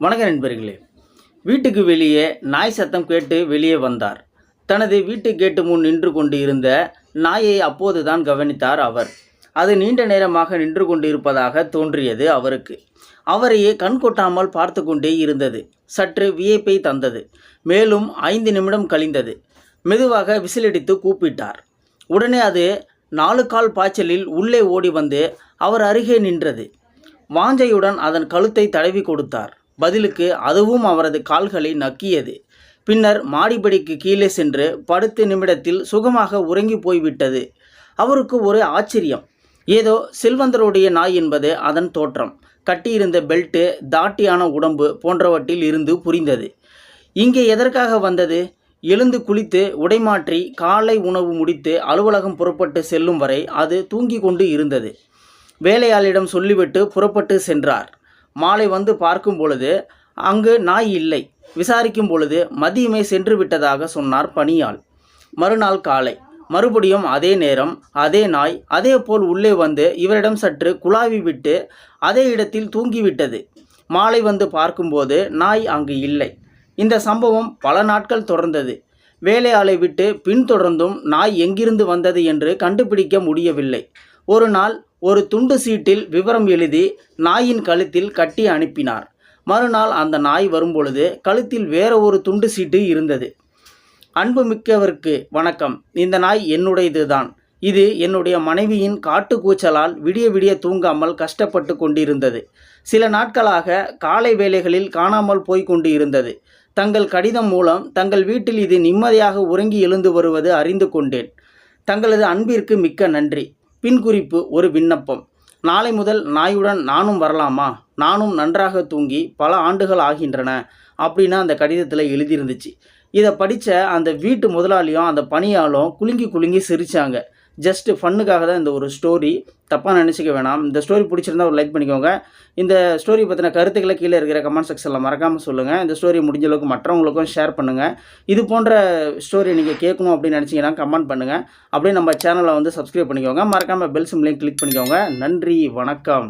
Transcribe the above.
வணக்க நண்பர்களே. வீட்டுக்கு வெளியே நாய் சத்தம் கேட்டு வெளியே வந்தார். தனது வீட்டு கேட்டு முன் நின்று கொண்டு இருந்த நாயை அப்போதுதான் கவனித்தார் அவர். அது நீண்ட நேரமாக நின்று கொண்டு இருப்பதாக தோன்றியது அவருக்கு. அவரையே கண் கொட்டாமல் பார்த்து கொண்டே இருந்தது. சற்று வியப்பை தந்தது. மேலும் ஐந்து நிமிடம் கழிந்தது. மெதுவாக விசிலடித்து கூப்பிட்டார். உடனே அது நாலு கால் பாய்ச்சலில் உள்ளே ஓடி வந்து அவர் அருகே நின்றது. வாஞ்சையுடன் அதன் கழுத்தை தடவி கொடுத்தார். பதிலுக்கு அதுவும் அவரது கால்களை நக்கியது. பின்னர் மாடிப்படிக்கு கீழே சென்று படுத்த நிமிடத்தில் சுகமாக உறங்கி போய்விட்டது. அவருக்கு ஒரு ஆச்சரியம். ஏதோ செல்வந்தருடைய நாய் என்பது அதன் தோற்றம். கட்டியிருந்த பெல்ட்டு தாட்டியான உடம்பு போன்றவற்றில் இருந்து புரிந்தது. இங்கே எதற்காக வந்தது? எழுந்து குளித்து உடைமாற்றி காலை உணவு முடித்து அலுவலகம் புறப்பட்டு செல்லும் வரை அது தூங்கி கொண்டு இருந்தது. வேலையாளிடம் சொல்லிவிட்டு புறப்பட்டு சென்றார். மாலை வந்து பார்க்கும் பொழுது அங்கு நாய் இல்லை. விசாரிக்கும் பொழுது மதியமே சென்று விட்டதாக சொன்னார் பணியாள். மறுநாள் காலை. மறுபடியும் அதே நேரம் அதே நாய் அதே போல் உள்ளே வந்து இவரிடம் சற்று குழாவி விட்டு அதே இடத்தில் தூங்கிவிட்டது. மாலை வந்து பார்க்கும்போது நாய் அங்கு இல்லை. இந்த சம்பவம் பல நாட்கள் தொடர்ந்தது. வேலையாளை விட்டு பின்தொடர்ந்தும் நாய் எங்கிருந்து வந்தது என்று கண்டுபிடிக்க முடியவில்லை. ஒரு நாள் ஒரு துண்டு சீட்டில் விவரம் எழுதி நாயின் கழுத்தில் கட்டி அனுப்பினார். மறுநாள் அந்த நாய் வரும்பொழுது கழுத்தில் வேற ஒரு துண்டு சீட்டு இருந்தது. அன்புமிக்கவருக்கு வணக்கம். இந்த நாய் என்னுடையதுதான். இது என்னுடைய மனைவியின் காட்டு கூச்சலால் விடிய விடிய தூங்காமல் கஷ்டப்பட்டு கொண்டிருந்தது. சில நாட்களாக காலை வேளைகளில் காணாமல் போய் கொண்டு இருந்தது தங்கள் கடிதம் மூலம் தங்கள் வீட்டில் இது நிம்மதியாக உறங்கி எழுந்து வருவது அறிந்து கொண்டேன். தங்களது அன்பிற்கு மிக்க நன்றி. பின்குறிப்பு ஒரு விண்ணப்பம். நாளை முதல் நாயுடன் நானும் வரலாமா? நானும் நன்றாக தூங்கி பல ஆண்டுகள் ஆகின்றன அப்படின்னு அந்த கடிதத்தில் எழுதியிருந்துச்சு. இதை படித்த அந்த வீட்டு முதலாளியும் அந்த பணியாலும் குலுங்கி குலுங்கி சிரித்தாங்க ஜஸ்ட்டு ஃபன்னுக்காக தான் இந்த ஒரு ஸ்டோரி தப்பாக நினச்சிக்க வேணாம். இந்த ஸ்டோரி பிடிச்சிருந்தா ஒரு லைக் பண்ணிக்கோங்க. இந்த ஸ்டோரி பற்றின கருத்துக்களை கீழே இருக்கிற கமெண்ட் செக்ஷனில் மறக்காமல் சொல்லுங்கள் இந்த ஸ்டோரி முடிஞ்ச அளவுக்கு மற்றவங்களுக்கும் ஷேர் பண்ணுங்கள் இது போன்ற ஸ்டோரி நீங்கள் கேட்கணும் அப்படின்னு நினச்சிங்கன்னா கமெண்ட் பண்ணுங்கள் அப்படியே நம்ம சேனலை வந்து சப்ஸ்கிரைப் பண்ணிக்கோங்க. மறக்காமல் பெல் சிம்லையும் கிளிக் பண்ணிக்கோங்க. நன்றி வணக்கம்.